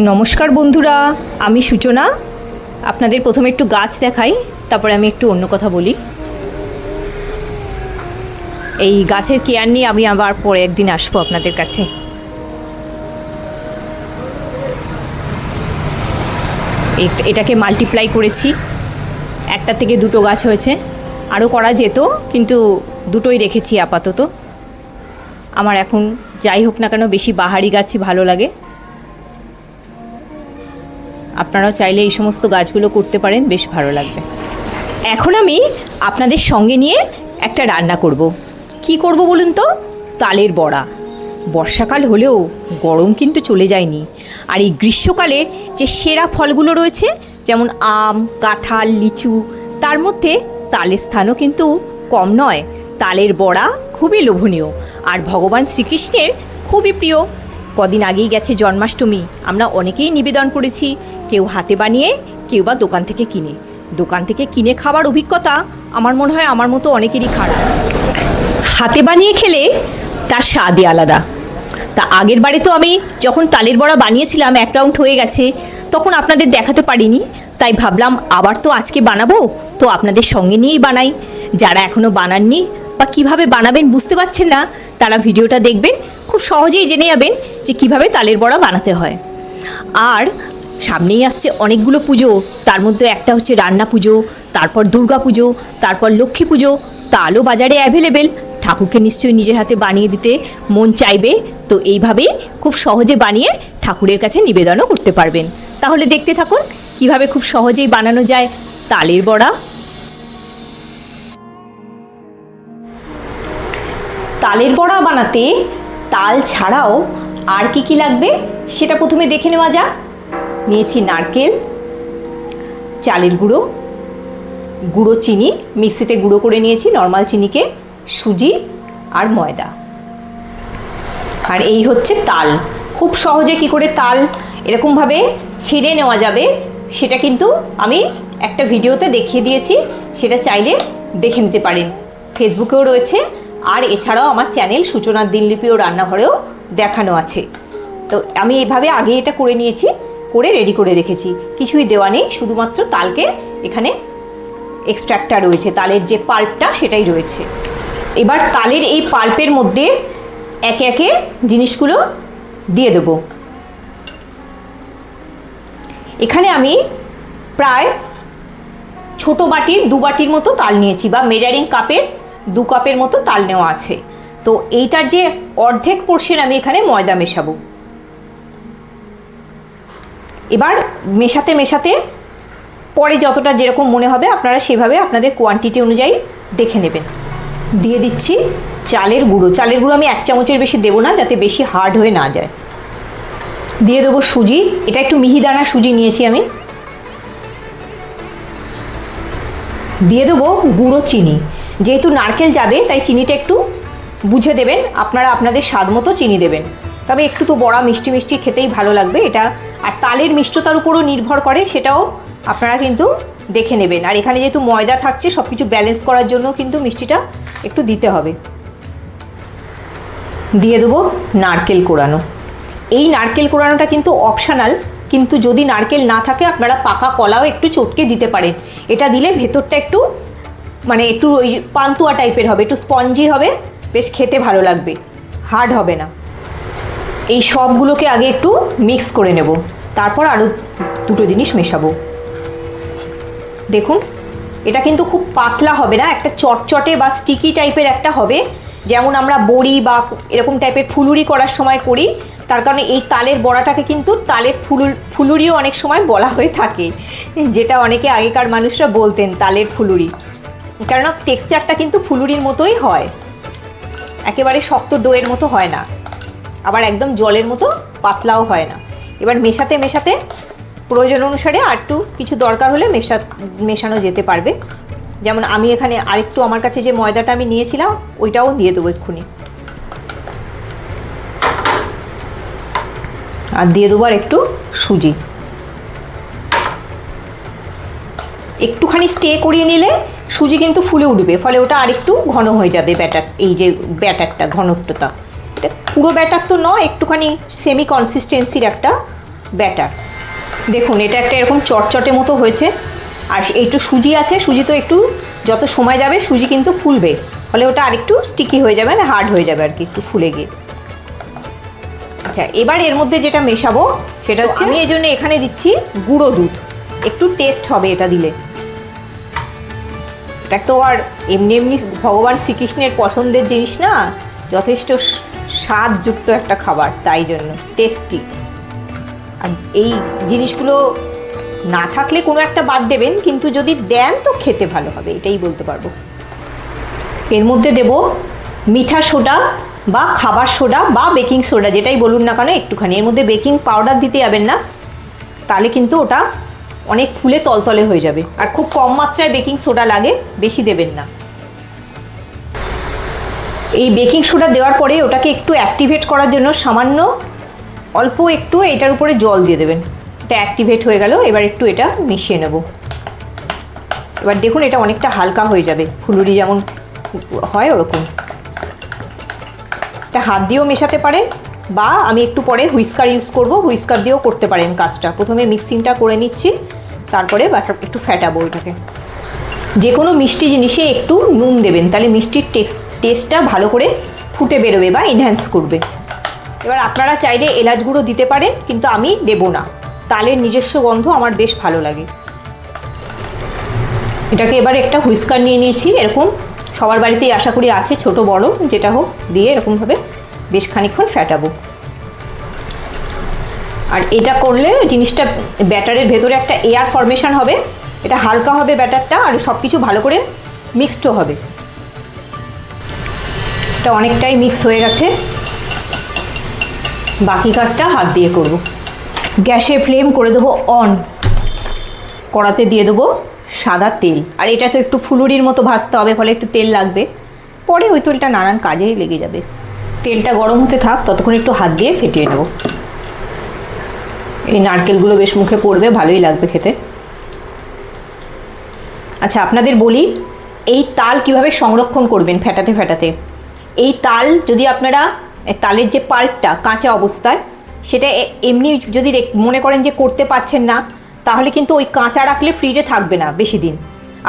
নমস্কার বন্ধুরা, আমি সূচনা। আপনাদের প্রথমে একটু গাছ দেখাই, তারপরে আমি একটু অন্য কথা বলি। এই গাছের কেয়ার নিয়ে আমি আবার পরে একদিন আসব আপনাদের কাছে। এট- এটাকে মাল্টিপ্লাই করেছি। একটা থেকে দুটো গাছ হয়েছে। আরও করা যেত, কিন্তু দুটোই রেখেছি আপাতত। আমার এখন যাই হোক না কেন বেশি বাহারি গাছই ভালো লাগে। আপনারাও চাইলে এই সমস্ত গাছগুলো করতে পারেন, বেশ ভালো লাগবে। এখন আমি আপনাদের সঙ্গে নিয়ে একটা রান্না করব। কি করব বলুন তো? তালের বড়া। বর্ষাকাল হলেও গরম কিন্তু চলে যায়নি। আর এই গ্রীষ্মকালের যে সেরা ফলগুলো রয়েছে, যেমন আম, কাঁঠাল, লিচু, তার মধ্যে তালের স্থানও কিন্তু কম নয়। তালের বড়া খুবই লোভনীয়। আর ভগবান শ্রীকৃষ্ণের খুবই প্রিয় কদিন আগেই গেছে জন্মাষ্টমী। আমরা অনেকেই নিবেদন করেছি, কেউ হাতে বানিয়ে, কেউ বা দোকান থেকে কিনে। দোকান থেকে কিনে খাবার অভিজ্ঞতা আমার মনে হয় আমার মতো অনেকেরই খারাপ। হাতে বানিয়ে খেলে তার স্বাদই আলাদা। তা আগের বারে তো আমি যখন তালের বড়া বানিয়েছিলাম, এক রাউন্ড হয়ে গেছে, তখন আপনাদের দেখাতে পারিনি। তাই ভাবলাম আবার তো আজকে বানাবো, তো আপনাদের সঙ্গে নিয়েই বানাই। যারা এখনও বানাননি বা কীভাবে বানাবেন বুঝতে পারছেন না, তারা ভিডিওটা দেখবেন, খুব সহজেই জেনে যাবেন যে কীভাবে তালের বড়া বানাতে হয়। আর সামনেই আসছে অনেকগুলো পুজো, তার মধ্যে একটা হচ্ছে রান্না পুজো, তারপর দুর্গা পুজো, তারপর লক্ষ্মী পুজো, তালও বাজারে অ্যাভেলেবেল ঠাকুরকে নিশ্চয়ই নিজের হাতে বানিয়ে দিতে মন চাইবে, তো এইভাবেই খুব সহজে বানিয়ে ঠাকুরের কাছে নিবেদনও করতে পারবেন। তাহলে দেখতে থাকুন কীভাবে খুব সহজেই বানানো যায় তালের বড়া। তালের বড়া বানাতে তাল ছাড়াও আর কি কি লাগবে সেটা প্রথমে দেখে নেওয়া যাক। নিয়েছি নারকেল, চালের গুঁড়ো গুঁড়ো চিনি, মিক্সিতে গুঁড়ো করে নিয়েছি নর্মাল চিনিকে, সুজি আর ময়দা। আর এই হচ্ছে তাল। খুব সহজে কি করে তাল এরকমভাবে ছিঁড়ে নেওয়া যাবে সেটা কিন্তু আমি একটা ভিডিওতে দেখিয়ে দিয়েছি, সেটা চাইলে দেখে নিতে পারেন। ফেসবুকেও রয়েছে, আর এছাড়াও আমার চ্যানেল সূচনার দিনলিপি ও রান্নাঘরেও দেখানো আছে। তো আমি এইভাবে আগে এটা করে নিয়েছি, করে রেডি করে রেখেছি। কিছুই দেওয়া নেই, শুধুমাত্র তালকে এখানে এক্সট্র্যাক্টটা রয়েছে। তালের যে পাল্পটা সেটাই রয়েছে। এবার তালের এই পাল্পের মধ্যে একে একে জিনিসগুলো দিয়ে দেবো। এখানে আমি প্রায় ছোট বাটির, দু বাটির মতো তাল নিয়েছি বা মেজারিং কাপের দু কাপের মতো তাল নেওয়া আছে। তো এইটার যে অর্ধেক পোর্শন আমি এখানে ময়দা মেশাবো। এবার মেশাতে মেশাতে পরে যতটা যেরকম মনে হবে আপনারা সেভাবে আপনাদের কোয়ান্টিটি অনুযায়ী দেখে নেবেন। দিয়ে দিচ্ছি চালের গুঁড়ো। চালের গুঁড়ো আমি এক চামচের বেশি দেবো না যাতে বেশি হার্ড হয়ে না যায়। দিয়ে দেবো সুজি। এটা একটু মিহিদানা সুজি নিয়েছি আমি। দিয়ে দেবো গুঁড়ো চিনি। যেহেতু নারকেল যাবে, তাই চিনিটা একটু বুঝে দেবেন, আপনারা আপনাদের স্বাদ মতো চিনি দেবেন। তবে একটু তো বড়া মিষ্টি মিষ্টি খেতেই ভালো লাগবে, এটা আর তালের মিষ্টতার উপরও নির্ভর করে, সেটাও আপনারা কিন্তু দেখে নেবেন। আর এখানে যেহেতু ময়দা থাকছে সব কিছু ব্যালেন্স করার জন্য কিন্তু মিষ্টিটা একটু দিতে হবে। দিয়ে দেবো নারকেল কোড়ানো এই নারকেল কোড়ানোটা কিন্তু অপশনাল কিন্তু যদি নারকেল না থাকে, আপনারা পাকা কলাও একটু চটকে দিতে পারেন। এটা দিলে ভেতরটা একটু মানে একটু ওই পান্তুয়া টাইপের হবে, একটু স্পঞ্জি হবে বেশ খেতে ভালো লাগবে। হার্ড হবে না। এই সবগুলোকে আগে একটু মিক্স করে নেব। তারপর আরও দুটো জিনিস মেশাবো। দেখুন, এটা কিন্তু খুব পাতলা হবে না, একটা চটচটে বা স্টিকি টাইপের একটা হবে। যেমন আমরা বড়ি বা এরকম টাইপের ফুলুরি করার সময় করি, তার কারণে এই তালের বড়াটাকে কিন্তু তালের ফুলুর, ফুলুরিও অনেক সময় বলা হয়ে থাকে, যেটা অনেকে আগেকার মানুষরা বলতেন তালের ফুলুরি। কেননা টেক্সচারটা কিন্তু ফুলুরির মতোই হয়। একেবারে শক্ত ডোয়ের মতো হয় না। আবার একদম জলের মতো পাতলাও হয় না। এবার মেশাতে মেশাতে প্রয়োজন অনুসারে আর একটু কিছু দরকার হলে মেশা, মেশানো যেতে পারবে। যেমন আমি এখানে আরেকটু আমার কাছে যে ময়দাটা আমি নিয়েছিলাম, ওইটাও দিয়ে দেবো এক্ষুনি। আর দিয়ে দেবো আর একটু সুজি। একটুখানি স্টে করিয়ে নিলে সুজি কিন্তু ফুলে উঠবে ফলে ওটা আরেকটু ঘন হয়ে যাবে ব্যাটার এই যে ব্যাটারটা ঘনত্বটা। এটা পুরো ব্যাটার তো নয় একটুখানি সেমি কনসিস্টেন্সির একটা ব্যাটার। দেখুন এটা একটা এরকম চটচটে মতো হয়েছে আর একটু সুজি আছে সুজি তো একটু যত সময় যাবে সুজি কিন্তু ফুলবে ফলে ওটা আরেকটু স্টিকি হয়ে যাবে না হার্ড হয়ে যাবে আর কি একটু ফুলে গিয়ে। আচ্ছা এবার এর মধ্যে যেটা মেশাবো সেটা হচ্ছে আমি এই জন্য এখানে দিচ্ছি গুঁড়ো দুধ। একটু টেস্ট হবে এটা দিলে। এটা তো আর এমনি এমনি ভগবান শ্রীকৃষ্ণের পছন্দের জিনিস না, যথেষ্ট স্বাদযুক্ত একটা খাবার, তাই জন্য টেস্টি আর এই জিনিসগুলো না থাকলে কোনো একটা বাদ দেবেন, কিন্তু যদি দেন তো খেতে ভালো হবে, এটাই বলতে পারব। এর মধ্যে দেব মিঠা সোডা বা খাবার সোডা বা বেকিং সোডা, যেটাই বলুন না কেন, একটুখানি। এর মধ্যে বেকিং পাউডার দিতে যাবেন না, তাহলে কিন্তু ওটা অনেক ফুলে তলতলে হয়ে যাবে। আর খুব কম মাত্রায় বেকিং সোডা লাগে, বেশি দেবেন না। এই বেকিং সোডা দেওয়ার পরে ওটাকে একটু অ্যাক্টিভেট করার জন্য সামান্য অল্প একটু এটার উপরে জল দিয়ে দেবেন। এটা অ্যাক্টিভেট হয়ে গেল, এবার একটু এটা মিশিয়ে নেব। এবার দেখুন এটা অনেকটা হালকা হয়ে যাবে। ফুলুরি যেমন হয় ওরকম। এটা হাত দিয়েও মেশাতে পারেন। বা আমি একটু পরে হুইস্কার ইউজ করব। হুইস্কার দিয়েও করতে পারেন কাজটা। প্রথমে মিক্সিংটা করে নিচ্ছি, তারপরে বাটার একটু ফ্যাটাবো ওইটাকে যে কোনো মিষ্টি জিনিসে একটু নুন দেবেন, তাহলে মিষ্টির টেক্সট টেস্টটা ভালো করে ফুটে বেরোবে বা এনহ্যান্স করবে। এবার আপনারা চাইলে এলাচ গুঁড়ো দিতে পারেন, কিন্তু আমি দেব না। তালের নিজস্ব গন্ধ আমার বেশ ভালো লাগে। এটাকে এবার একটা হুইস্কার নিয়ে নিয়েছি। এরকম সবার বাড়িতেই আশা করি আছে, ছোট বড়, যেটা হোক, দিয়ে এরকমভাবে বেশ খানিকক্ষণ ফ্যাটাবো আর এটা করলে জিনিসটা ব্যাটারের ভেতরে একটা এয়ার ফরমেশন হবে, এটা হালকা হবে ব্যাটারটা আর সব কিছু ভালো করে মিক্সডও হবে। এটা অনেকটাই মিক্স হয়ে গেছে। বাকি কাজটা হাত দিয়ে করব। গ্যাসে ফ্লেম করে দেবো অন। কড়াতে দিয়ে দেবো সাদা তেল। আর এটা তো একটু ফুলুরির মতো ভাজতে হবে, ফলে একটু তেল লাগবে। পরে ওই তেলটা নানান কাজেই লেগে যাবে। তেলটা গরম হতে থাক, ততক্ষণ একটু হাত দিয়ে ফেটিয়ে নেব। এই নারকেলগুলো বেশ মুখে পড়বে, ভালোই লাগবে খেতে। আচ্ছা আপনাদের বলি, এই তাল কীভাবে সংরক্ষণ করবেন ফেটাতে ফেটাতে? এই তাল যদি আপনারা তালের যে পাল্পটা কাঁচা অবস্থায়, সেটা এমনি যদি মনে করেন যে করতে পারছেন না, তাহলে কিন্তু ওই কাঁচা রাখলে ফ্রিজে থাকবে না বেশি দিন।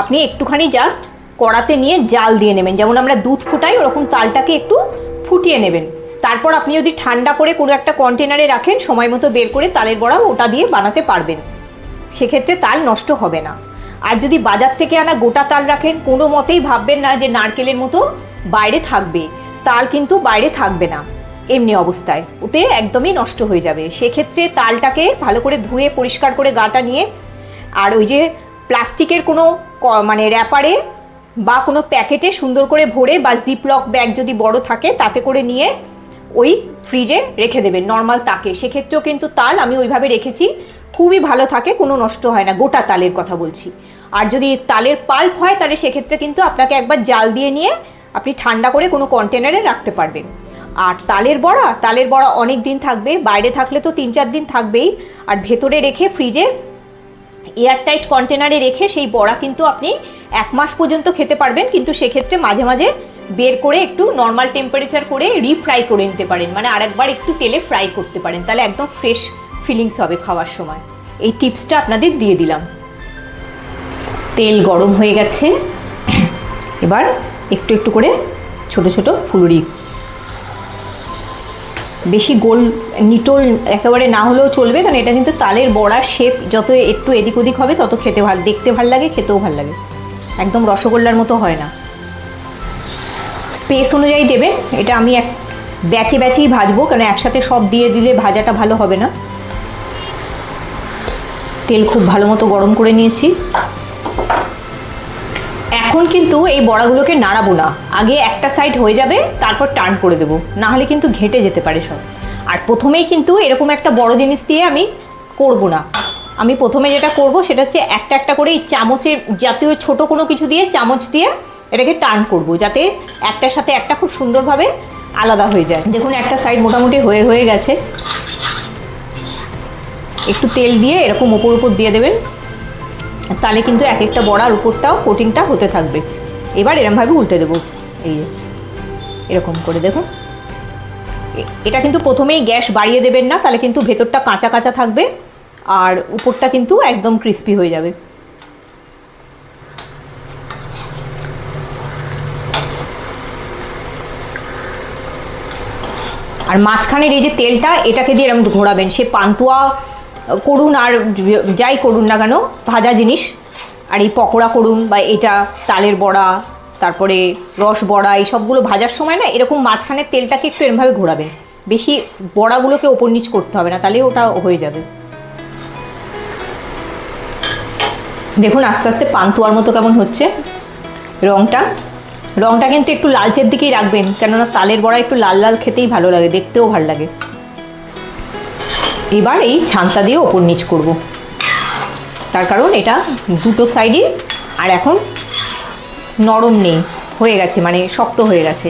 আপনি একটুখানি জাস্ট কড়াতে নিয়ে জাল দিয়ে নেবেন। যেমন আমরা দুধ ফুটাই, ওরকম তালটাকে একটু ফুটিয়ে নেবেন। তারপর আপনি যদি ঠান্ডা করে কোনো একটা কন্টেনারে রাখেন, সময় মতো বের করে তালের বড়া ওটা দিয়ে বানাতে পারবেন। সেক্ষেত্রে তাল নষ্ট হবে না। আর যদি বাজার থেকে আনা গোটা তাল রাখেন, কোনো মতেই ভাববেন না যে নারকেলের মতো বাইরে থাকবে। তাল কিন্তু বাইরে থাকবে না। এমনি অবস্থায়। ওতে একদমই নষ্ট হয়ে যাবে। সেক্ষেত্রে তালটাকে ভালো করে ধুয়ে, পরিষ্কার করে গাটা নিয়ে, আর ওই যে প্লাস্টিকের কোনো মানে র্যাপারে বা কোনো প্যাকেটে সুন্দর করে ভরে বা জিপলক ব্যাগ যদি বড় থাকে, তাতে করে নিয়ে ওই ফ্রিজে রেখে দেবেন নর্মাল তাকে। সেক্ষেত্রেও কিন্তু তাল আমি ওইভাবে রেখেছি, খুবই ভালো থাকে, কোনো নষ্ট হয় না, গোটা তালের কথা বলছি। আর যদি তালের পাল্প হয়, তাহলে সেক্ষেত্রে কিন্তু আপনাকে একবার জাল দিয়ে নিয়ে আপনি ঠান্ডা করে কোনো কন্টেনারে রাখতে পারবেন। আর তালের বড়া তালের বড়া অনেক দিন থাকবে, বাইরে থাকলে তো তিন চার দিন থাকবেই, আর ভেতরে রেখে ফ্রিজে এয়ারটাইট কন্টেনারে রেখে সেই বড়া কিন্তু আপনি এক মাস পর্যন্ত খেতে পারবেন, কিন্তু সেক্ষেত্রে মাঝে মাঝে বের করে একটু নর্মাল টেম্পারেচার করে রিফ্রাই করে নিতে পারেন। মানে আরেকবার একটু তেলে ফ্রাই করতে পারেন। তাহলে একদম ফ্রেশ ফিলিংস হবে খাওয়ার সময়। এই টিপসটা আপনাদের দিয়ে দিলাম। তেল গরম হয়ে গেছে। এবার একটু একটু করে ছোট ছোট ফুলুরি বেশি গোল, নিটোল একেবারে না হলেও চলবে, কারণ এটা কিন্তু তালের বড়ার শেপ যত একটু এদিক ওদিক হবে, তত খেতে ভালো, দেখতে ভালো লাগে, খেতেও ভালো লাগে। একদম রসগোল্লার মতো হয় না। স্পেস অনুযায়ী দেবেন এটা আমি এক ব্যাচে ব্যাচেই ভাজবো, কারণ একসাথে সব দিয়ে দিলে ভাজাটা ভালো হবে না। তেল খুব ভালো মতো গরম করে নিয়েছি। এখন কিন্তু এই বড়াগুলোকে নাড়াবো না। আগে একটা সাইড হয়ে যাবে, তারপর টার্ন করে দেবো। না হলে কিন্তু ঘেঁটে যেতে পারে সব। আর প্রথমেই কিন্তু এরকম একটা বড় জিনিস দিয়ে আমি করব না। আমি প্রথমে যেটা করব, সেটা হচ্ছে একটা একটা করে এই চামচের জাতীয় ছোট কোনো কিছু দিয়ে, চামচ দিয়ে এটাকে টার্ন করব, যাতে একটার সাথে একটা খুব সুন্দরভাবে আলাদা হয়ে যায়। দেখুন, একটা সাইড মোটামুটি হয়ে হয়ে গেছে। একটু তেল দিয়ে এরকম ওপর উপর দিয়ে দেবেন। তাহলে কিন্তু এক একটা বড়ার উপরটাও কোটিংটা হতে থাকবে। এবার এরমভাবে উল্টে দেবো। এই এরকম করে দেখুন এটা কিন্তু প্রথমেই গ্যাস বাড়িয়ে দেবেন না, তাহলে কিন্তু ভেতরটা কাঁচা কাঁচা থাকবে আর উপরটা কিন্তু একদম ক্রিস্পি হয়ে যাবে। আর মাঝখানের এই যে তেলটা, এটাকে দিয়ে এরকম ঘোরাবেন। সে পান্তুয়া করুন আর যাই করুন না কেন, ভাজা জিনিস। আর এই পকোড়া করুন বা এটা তালের বড়া, তারপরে রস বড়া, এই সবগুলো ভাজার সময় না এরকম মাঝখানের তেলটাকে একটু এরমভাবে ঘোরাবেন। বেশি বড়াগুলোকে ওপর নিচ করতে হবে না, তাহলে ওটা হয়ে যাবে। দেখুন আস্তে আস্তে পান্তুয়ার মতো কেমন হচ্ছে রংটা। রংটা কিন্তু একটু লালচের দিকেই রাখবেন, কেননা তালের বড়া একটু লাল লাল খেতেই ভালো লাগে, দেখতেও ভালো লাগে। এবার এই ছানটা দিয়ে ওপর নিচ করব। তার কারণ এটা দুটো সাইডই আর এখন নরম নেই, হয়ে গেছে মানে শক্ত হয়ে গেছে।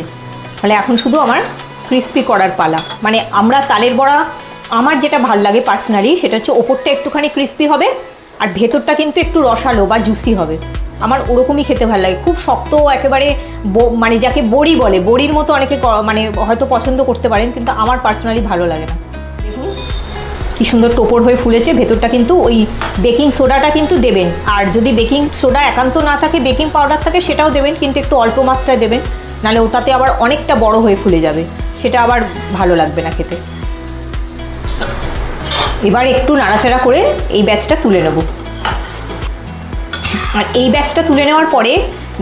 তাহলে এখন শুধু আমার ক্রিস্পি করার পালা। মানে আমরা তালের বড়া, আমার যেটা ভালো লাগে পার্সোনালি সেটা হচ্ছে ওপরটা একটুখানি ক্রিস্পি হবে, আর ভেতরটা কিন্তু একটু রসালো বা জুসি হবে। আমার ওরকমই খেতে ভালো লাগে। খুব শক্ত একেবারে মানে যাকে বড়ি বলে, বড়ির মতো অনেকে মানে হয়তো পছন্দ করতে পারেন, কিন্তু আমার পার্সোনালি ভালো লাগে না। কি সুন্দর টোপর হয়ে ফুলেছে, ভেতরটা কিন্তু ওই বেকিং সোডাটা কিন্তু দেবেন। আর যদি বেকিং সোডা একান্ত না থাকে, বেকিং পাউডার থাকে, সেটাও দেবেন, কিন্তু একটু অল্প মাত্রায় দেবেন। নাহলে ওটাতে আবার অনেকটা বড় হয়ে ফুলে যাবে। সেটা আবার ভালো লাগবে না খেতে। এবার একটু নাড়াচাড়া করে এই ব্যাচটা তুলে নেব। আর এই ব্যাচটা তুলে নেওয়ার পরে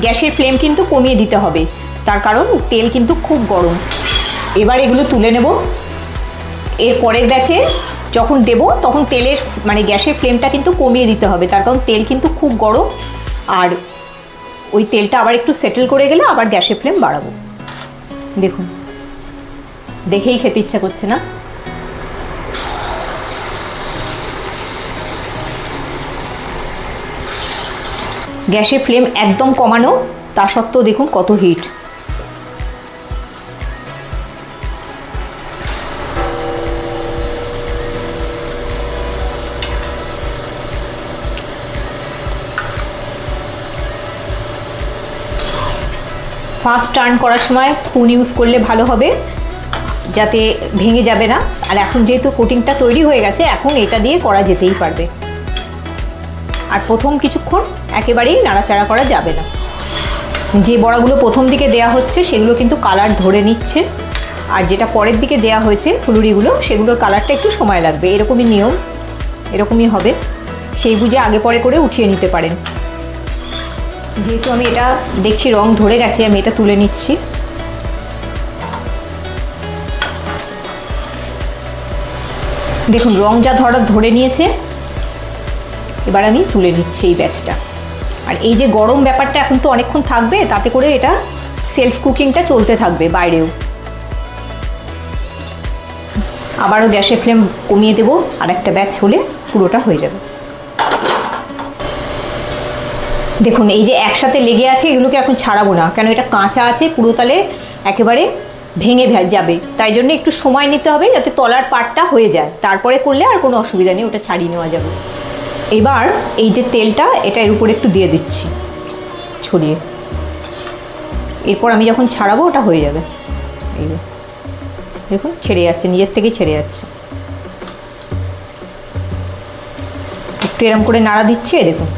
গ্যাসের ফ্লেম কিন্তু কমিয়ে দিতে হবে। তার কারণ তেল কিন্তু খুব গরম। এবার এগুলো তুলে নেব। এর পরের ব্যাচে যখন দেব, তখন তেলের মানে গ্যাসের ফ্লেমটা কিন্তু কমিয়ে দিতে হবে। তার কারণ তেল কিন্তু খুব গরম। আর ওই তেলটা আবার একটু সেটেল করে গেলে আবার গ্যাসের ফ্লেম বাড়াবো। দেখুন। দেখেই খেতে ইচ্ছা করছে না? গ্যাসের ফ্লেম একদম কমানো। তা সত্ত্বেও দেখুন কত হিট ফার্স্ট টার্ন করার সময় স্পুন ইউজ করলে ভালো হবে, যাতে ভেঙে যাবে না। আর এখন যেহেতু কোটিংটা তৈরি হয়ে গেছে, এখন এটা দিয়ে করা যেতেই পারবে। আর প্রথম কিছুক্ষণ একেবারেই নাড়াচাড়া করা যাবে না। যে বড়াগুলো প্রথম দিকে দেয়া হচ্ছে, সেগুলো কিন্তু কালার ধরে নিচ্ছে। আর যেটা পরের দিকে দেয়া হয়েছে, ফুলুরিগুলো, সেগুলোর কালারটা একটু সময় লাগবে। এরকমই নিয়ম, এরকমই হবে। সেই বুঝে আগে পরে করে উঠিয়ে নিতে পারেন। যেহেতু আমি এটা দেখছি, রং ধরে গেছে, আমি এটা তুলে নিচ্ছি। দেখুন, রং যা ধরা, ধরে নিয়েছে, এবার আমি তুলে নিচ্ছি এই ব্যাচটা আর এই যে গরম ব্যাপারটা এখন তো অনেকক্ষণ থাকবে, তাতে করে এটা সেলফ কুকিংটা চলতে থাকবে বাইরেও। আবারও গ্যাসের ফ্লেম কমিয়ে দেবো, আর একটা ব্যাচ হলে পুরোটা হয়ে যাবে। দেখুন, এই যে একসাথে লেগে আছে, এগুলোকে এখন ছাড়াবো না। কেন, এটা কাঁচা আছে, পুরো তালে একেবারে ভেঙে যাবে। তাই জন্য একটু সময় নিতে হবে যাতে তলার পাটটা হয়ে যায়। তারপরে করলে আর কোনো অসুবিধা নেই, ওটা ছাড়িয়ে নেওয়া যাবে। এবার এই যে তেলটা, এটা এর উপরে একটু দিয়ে দিচ্ছি, ছড়িয়ে। এরপর আমি যখন ছাড়াবো, ওটা হয়ে যাবে। এই দেখুন, ছেড়ে যাচ্ছে, নিজের থেকেই ছেড়ে যাচ্ছে। একটু এরম করে নাড়া দিচ্ছে দেখুন।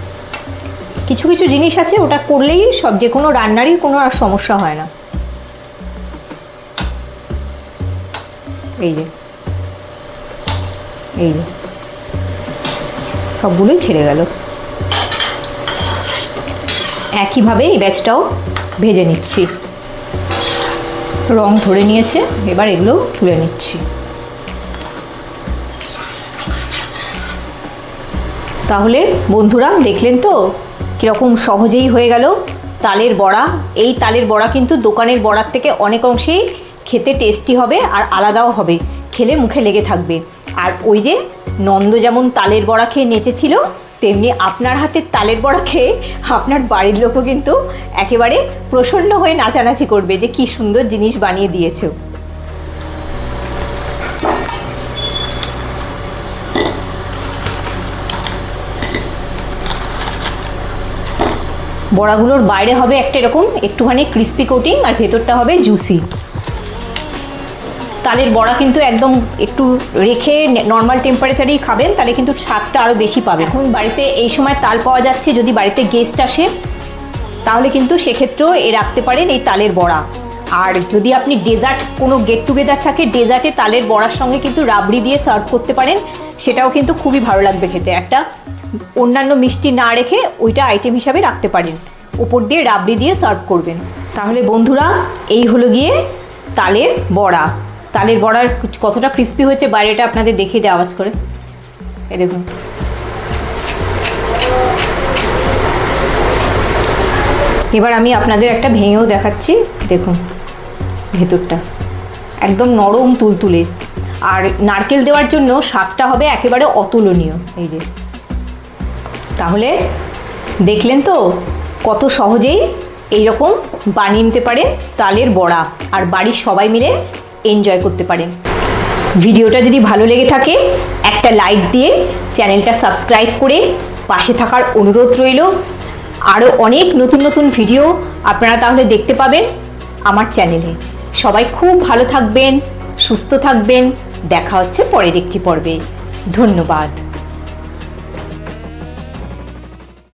কিছু কিছু জিনিস আছে, ওটা করলেই সব, যে কোনো রান্নারই কোনো আর সমস্যা হয় না। এই যে। এই যে। সবগুলোই ছেড়ে গেল। একইভাবে এই ব্যাচটাও ভেজে নিচ্ছি। রং ধরে নিয়েছে, এবার এগুলো তুলে নিচ্ছি। তাহলে বন্ধুরা, দেখলেন তো? কীরকম সহজেই হয়ে গেল তালের বড়া। এই তালের বড়া কিন্তু দোকানের বড়ার থেকে অনেক অংশেই খেতে টেস্টি হবে আর আলাদাও হবে, খেলে মুখে লেগে থাকবে। আর ওই যে নন্দ যেমন তালের বড়া খেয়ে নেচেছিল, তেমনি আপনার হাতের তালের বড়া খেয়ে আপনার বাড়ির লোকও কিন্তু একেবারে প্রসন্ন হয়ে নাচানাচি করবে যে কি সুন্দর জিনিস বানিয়ে দিয়েছ। বড়াগুলোর বাইরে হবে একটা এরকম একটুখানি ক্রিস্পি কোটিং আর ভেতরটা হবে জুসি তালের বড়া কিন্তু একদম একটু রেখে নর্মাল টেম্পারেচারেই খাবেন, তাহলে কিন্তু স্বাদটা আরও বেশি পাবে। এখন বাড়িতে এই সময় তাল পাওয়া যাচ্ছে, যদি বাড়িতে গেস্ট আসে, তাহলে কিন্তু সেক্ষেত্রেও এ রাখতে পারেন এই তালের বড়া। আর যদি আপনি ডেজার্ট কোনো গেট টুগেদার থাকে ডেজার্টে তালের বড়ার সঙ্গে কিন্তু রাবড়ি দিয়ে সার্ভ করতে পারেন, সেটাও কিন্তু খুবই ভালো লাগবে খেতে। একটা অন্যান্য মিষ্টি না রেখে ওইটা আইটেম হিসাবে রাখতে পারেন। উপর দিয়ে রাবড়ি দিয়ে সার্ভ করবেন। তাহলে বন্ধুরা, এই হলো গিয়ে তালের বড়া। তালের বড়ার কতটা ক্রিস্পি হয়েছে বাইরেটা আপনাদের দেখিয়ে দেয় আওয়াজ করে। এই দেখুন। এবার আমি আপনাদের একটা ভেঙেও দেখাচ্ছি। দেখুন, ভেতরটা। একদম নরম তুলতুলে। আর নারকেল দেওয়ার জন্য স্বাদটা হবে একেবারে অতুলনীয়। এই যে। তাহলে দেখলেন তো কত সহজেই এইরকম বানিয়ে নিতে পারেন তালের বড়া আর বাড়ির সবাই মিলে এনজয় করতে পারেন। ভিডিওটা যদি ভালো লেগে থাকে, একটা লাইক দিয়ে চ্যানেলটা সাবস্ক্রাইব করে পাশে থাকার অনুরোধ রইল। আরও অনেক নতুন নতুন ভিডিও আপনারা তাহলে দেখতে পাবেন আমার চ্যানেলে সবাই খুব ভালো থাকবেন, সুস্থ থাকবেন। দেখা হচ্ছে পরের একটি পর্বে। ধন্যবাদ।